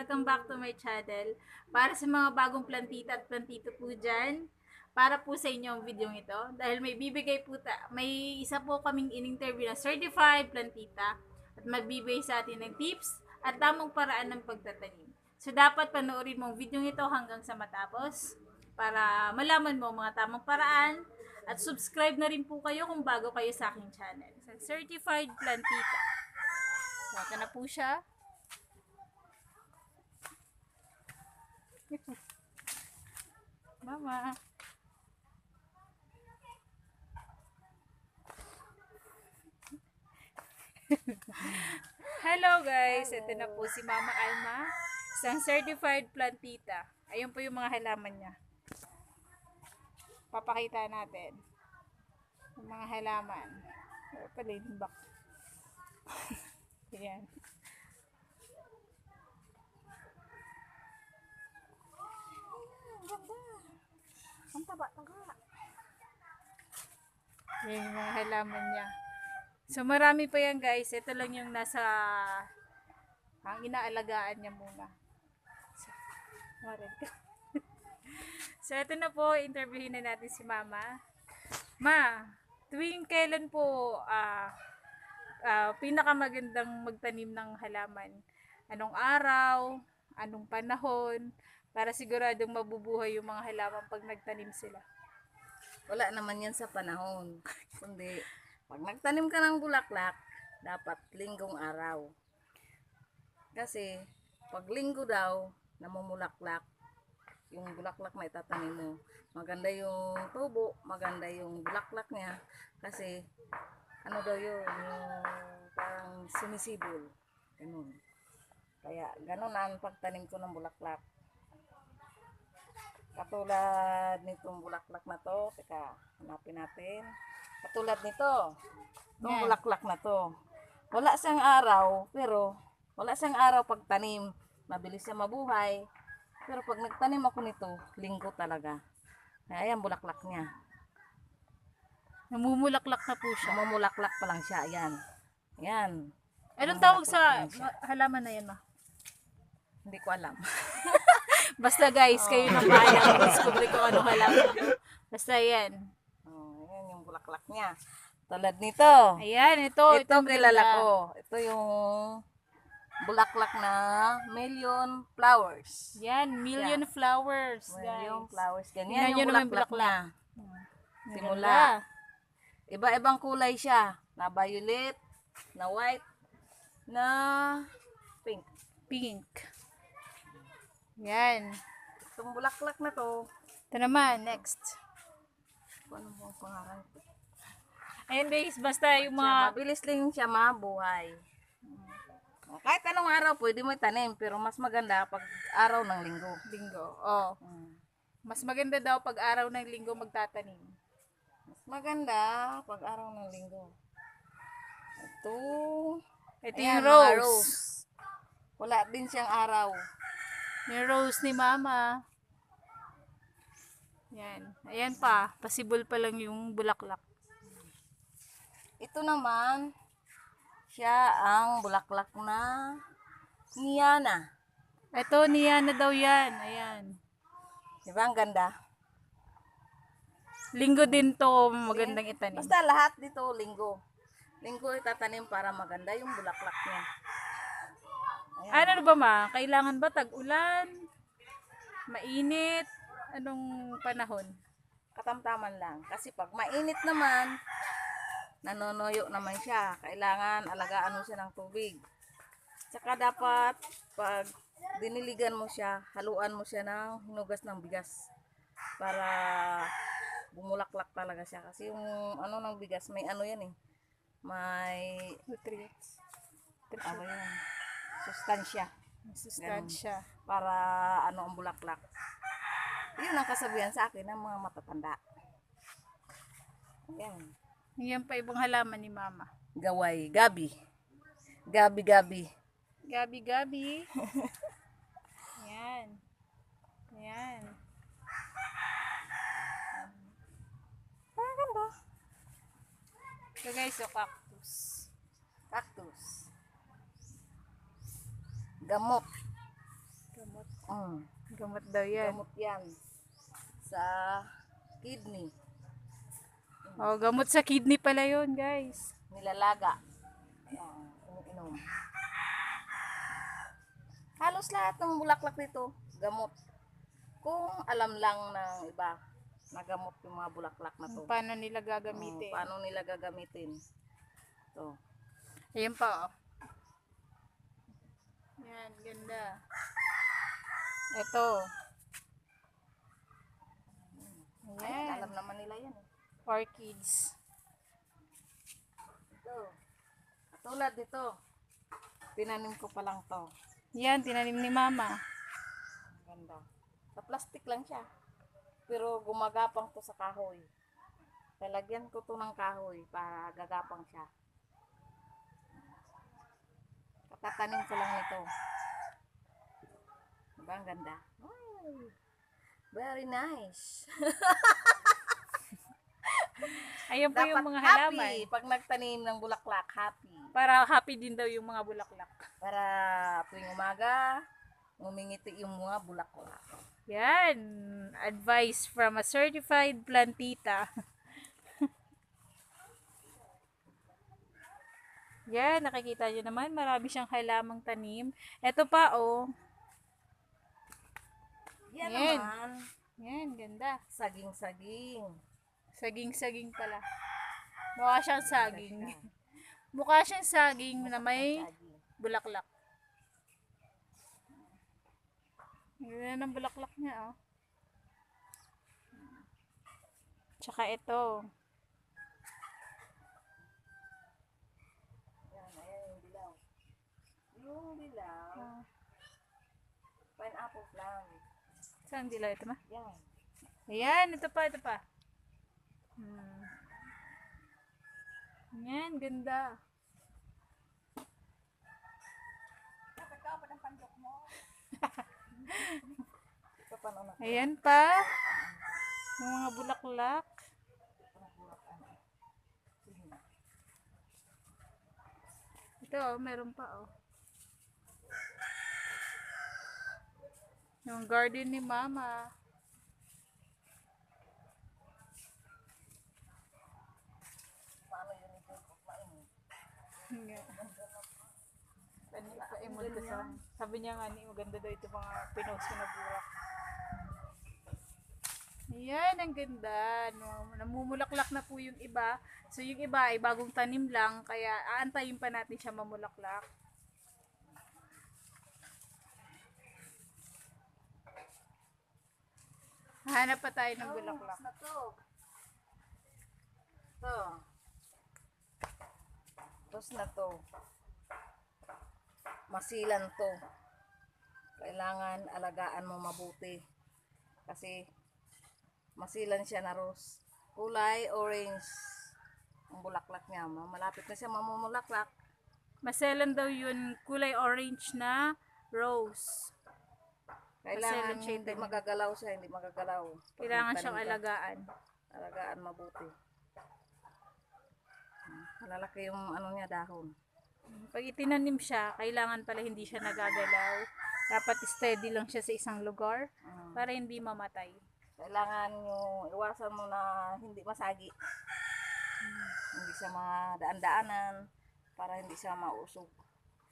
Welcome back to my channel. Para sa mga bagong plantita at plantito po dyan, para po sa inyo ang video ito. Dahil may bibigay po, ta- may isa po kaming in-interview na certified plantita at magbibigay sa atin ng tips at tamang paraan ng pagtatanim. So, dapat panoorin mo ang video ito hanggang sa matapos para malaman mo mga tamang paraan at subscribe na rin po kayo kung bago kayo sa aking channel. So, certified plantita. So, na po siya. Mama. Hello guys, ito na po si Mama Alma, isang certified plantita. Ayun po yung mga halaman niya. Papakita natin. Yung mga halaman. Pala yung back. Ayan. Ang taba-taga. Yan yung mga halaman niya. So marami pa yan guys. Ito lang yung nasa ang inaalagaan niya muna. So, marin ka. so ito na po, interviewin na natin si Mama. Ma, tuwing kailan po ah ah, pinakamagandang magtanim ng halaman? Anong araw? Anong panahon? Para siguradong mabubuhay yung mga halaman pag nagtanim sila. Wala naman yan sa panahon. Kundi, pag nagtanim ka ng bulaklak, dapat linggong araw. Kasi, pag linggo daw, namumulaklak, yung bulaklak na itatanim mo, maganda yung tubo, maganda yung bulaklak niya. Kasi, ano daw yun, yung parang sumisibol. Ganun. Kaya, ganun ang pagtanim ko ng bulaklak. Katulad nitong bulaklak na to. Teka, hanapin natin. Katulad nito. Itong Yan. bulaklak na to. Wala siyang araw, pero wala siyang araw pag tanim. Mabilis siya mabuhay. Pero pag nagtanim ako nito, linggo talaga. Ayan, bulaklak niya. Namumulaklak na po siya. Mamumulaklak pa lang siya. Ayan. Ayan. Anong tawag Namumulaklak sa halaman na yan, ma? Hindi ko alam. Basta guys, kayo na bahala. Discover ko anong halaman. Basta yan. Oh, ayan yung bulaklak niya. Tulad nito. Ayan, ito. ito itong kilala ko. Ito yung bulaklak na million flowers. Yan, million flowers, guys. Million flowers. Ganyan nyo yung yung bulaklak niya. Ang Simula. Iba-ibang kulay siya. Na violet, na white, na pink. Pink. Yan. Itong bulaklak na to, Ito naman, next. ano mo ang pangalan? Ayan guys, basta yung Siya, mga... mabilis lang siya mabuhay. Oh, Kahit anong araw, pwede mo itanim, pero mas maganda pag araw ng linggo. Linggo. Oh. Mm. Mas maganda daw pag araw ng linggo magtatanim. Mas maganda pag araw ng linggo. Ito. Ito Ayan, yung rose. Wala din siyang araw. Yung rose ni mama. Yan. Ayan pa. Possible pa lang yung bulaklak. Ito naman, siya ang bulaklak na niyana. Ito, niya na daw yan. Ayan. Di ba ang ganda? Linggo din to magandang itanim. Basta lahat dito linggo. Linggo itatanim para maganda yung bulaklak niya. Ayan. Ano ba ma? Kailangan ba tag-ulan? Mainit? Anong panahon? Katamtaman lang. Kasi pag mainit naman, nanonoyo naman siya. Kailangan alagaan mo siya ng tubig. Tsaka dapat, pag diniligan mo siya, haluan mo siya ng hinugas ng bigas. Para bumulaklak talaga siya. Kasi yung ano ng bigas, may ano yan eh. May, Nutrients. ano yan, sustansya. Sustansya. Para ano ang bulaklak. Yun ang kasabihan sa akin ng mga matatanda. Ayan. Yan pa ibang halaman ni mama. Gaway, gabi. Gabi, gabi. Gabi-gabi. Yan. Yan. Parang ganda. So guys, yung cactus. Cactus. Gamot. Gamot. Mm. Gamot daw yan. Gamot yan. Sa kidney. Oh, gamot sa kidney pala yun, guys. Nilalaga. Ayan, inom. Halos lahat ng bulaklak dito, gamot. Kung alam lang ng iba na gamot yung mga bulaklak na to. Paano nila Mm, gagamitin? paano nila gagamitin? To. Ayan pa, oh. Yan, ganda. Ito. Ay, Ayan. alam naman nila yan. eh. Orchids. Ito. Tulad dito. Tinanim ko pa lang to. Yan, tinanim ni mama. Ganda. Sa plastic lang siya. Pero gumagapang to sa kahoy. Lalagyan ko to ng kahoy para gagapang siya. Katatanim ko lang nito. Diba ang ganda? Ay, very nice. Ayan pa yung mga happy halaman. pag nagtanim ng bulaklak. Happy. Para happy din daw yung mga bulaklak. Para tuwing umaga, umingiti yung mga bulaklak. Yan. Advice from a certified plantita. Yan, nakikita nyo naman, marami siyang halamang tanim. Ito pa, oh. Yan Yan. naman. Yan, ganda. Saging-saging. Saging-saging pala. Mukha siyang saging. Mukha siyang saging na may bulaklak. Ganda ng bulaklak niya, oh. Tsaka ito. Yan, ayan yung dilaw. Yung dilaw, Ah, pineapple plant. saan dilaw ito ma? Yan. Ayan, ito pa, ito pa. Hmm. Yan, ganda. Ito pa naman. Ayan pa. Yung mga bulaklak. Ito, oh, meron pa, oh. Yung garden ni mama. Kumain. Nga. Paimod ko sa... Sabi niya nga ni, maganda daw ito mga pinost ko na burak. Yan, ang ganda. No, namumulaklak na po yung iba. So, yung iba ay bagong tanim lang, kaya aantayin pa natin siya mamulaklak. Hanap pa tayo ng bulaklak. Na to. To. Tapos na to. Masilan to. Kailangan alagaan mo mabuti. Kasi masilan siya na rose. Kulay orange. Ang bulaklak niya. Ma- Malapit na siya mamumulaklak. Maselan daw yun, kulay orange na rose. Kailangan siya hindi yung- magagalaw siya. Hindi magagalaw. Pag Kailangan siyang ka, alagaan. Alagaan mabuti. Malalaki yung ano niya dahon. Pag itinanim siya, kailangan pala hindi siya nagagalaw. Dapat steady lang siya sa isang lugar Mm. para hindi mamatay. Kailangan yung iwasan mo na hindi masagi. Hindi siya madaan-daanan para hindi siya mausog.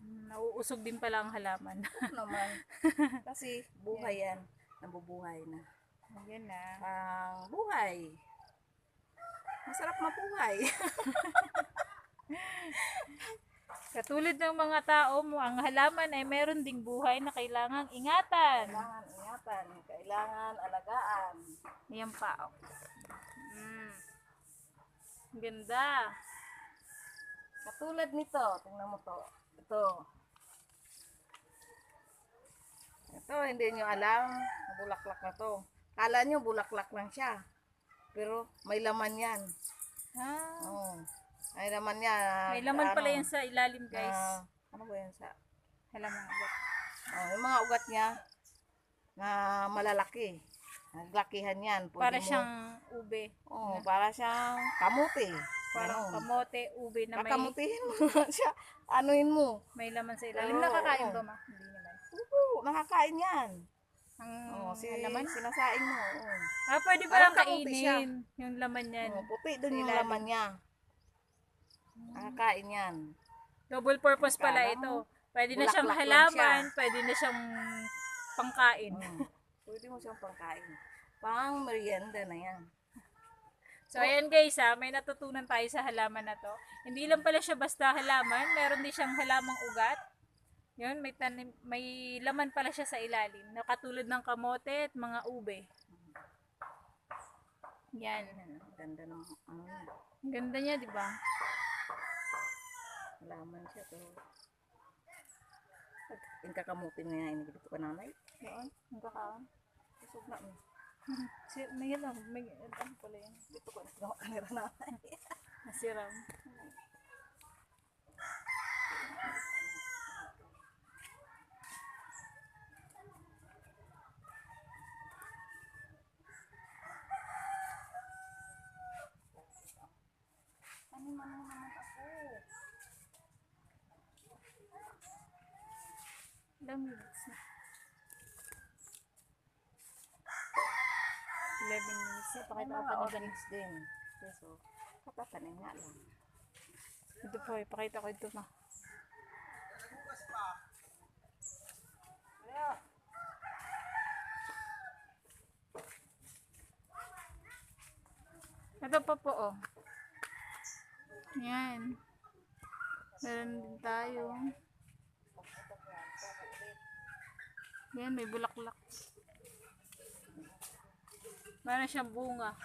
Nauusog din pala ang halaman. Ano naman. Kasi buhay yan. Nabubuhay na. Ayan na. Ang buhay. Masarap mabuhay. Katulad ng mga tao mo, ang halaman ay meron ding buhay na kailangang ingatan. Kailangan ingatan. Kailangan alagaan. Ayan pa. oh. Mm. Ganda. Katulad nito. Tingnan mo to. Ito. Ito, hindi nyo alam. Bulaklak na to. Kala nyo bulaklak lang siya. Pero may laman yan. Ah, Oo. May laman yan. may laman pala Ano, yan sa ilalim, guys. na- ano ba yan sa... Halaman agad. Oh, yung mga ugat niya na malalaki. Naglakihan yan. Pwede Para mo- siyang ube. Oo, para siyang kamuti. Parang Ganon. kamote, ube na may Kakamutihin mo siya. Anuin mo. May laman sa ilalim. Oo, Nakakain oo. ba ma? Hindi naman. Oo, nakakain yan. Ang Oo, si, laman? sinasain mo. Oo. Ah, pwede Parang palang kamote siya. kainin. Yung laman yan. Oo, puti dun yung ilalim. laman niya. Nakakain yan. Double purpose pala ito. Pwede na siyang bulaklak lang siya. halaman, pwede na siyang pangkain. Mm. Pwede mo siyang pangkain. Pang merienda na yan. So, ayan guys ha, may natutunan tayo sa halaman na to. Hindi lang pala siya basta halaman, meron din siyang halamang ugat. Yun, may, tanim, may laman pala siya sa ilalim, na katulad ng kamote at mga ube. Yan. Ganda ng ano niya. Ganda niya, di ba? Laman siya to. Yung kakamutin niya, inigito ka nanay. Doon, ang kakaon. Kusog na. mm. Si, may lang, may, ano pala yan? Dito ko na kanira nanay. Nasiram. Ano man naman ako? Ilang minutes na? 11 minutes na. Pakita ko ganun. orchids din. So, katatanim nga lang. Ito po, ipakita ko ito ma. Ito pa po, oh. Yan. Meron din tayo. Yan, may bulaklak. Meron siyang bunga.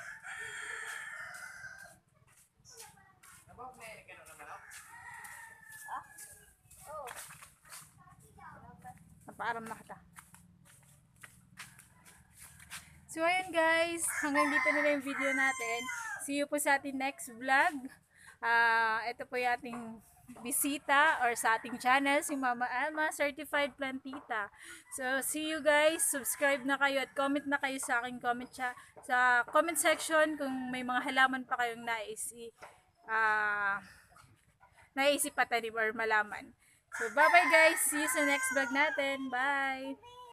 Napaaram na kita. So, ayun guys. Hanggang dito na yung video natin. See you po sa ating next vlog. Ah, ito po yung ating bisita or sa ating channel, si Mama Alma, Certified Plantita. So, see you guys. Subscribe na kayo at comment na kayo sa aking comment sa comment section kung may mga halaman pa kayong nais i ah naisip patanim or malaman. So, bye-bye guys. See you sa next vlog natin. Bye!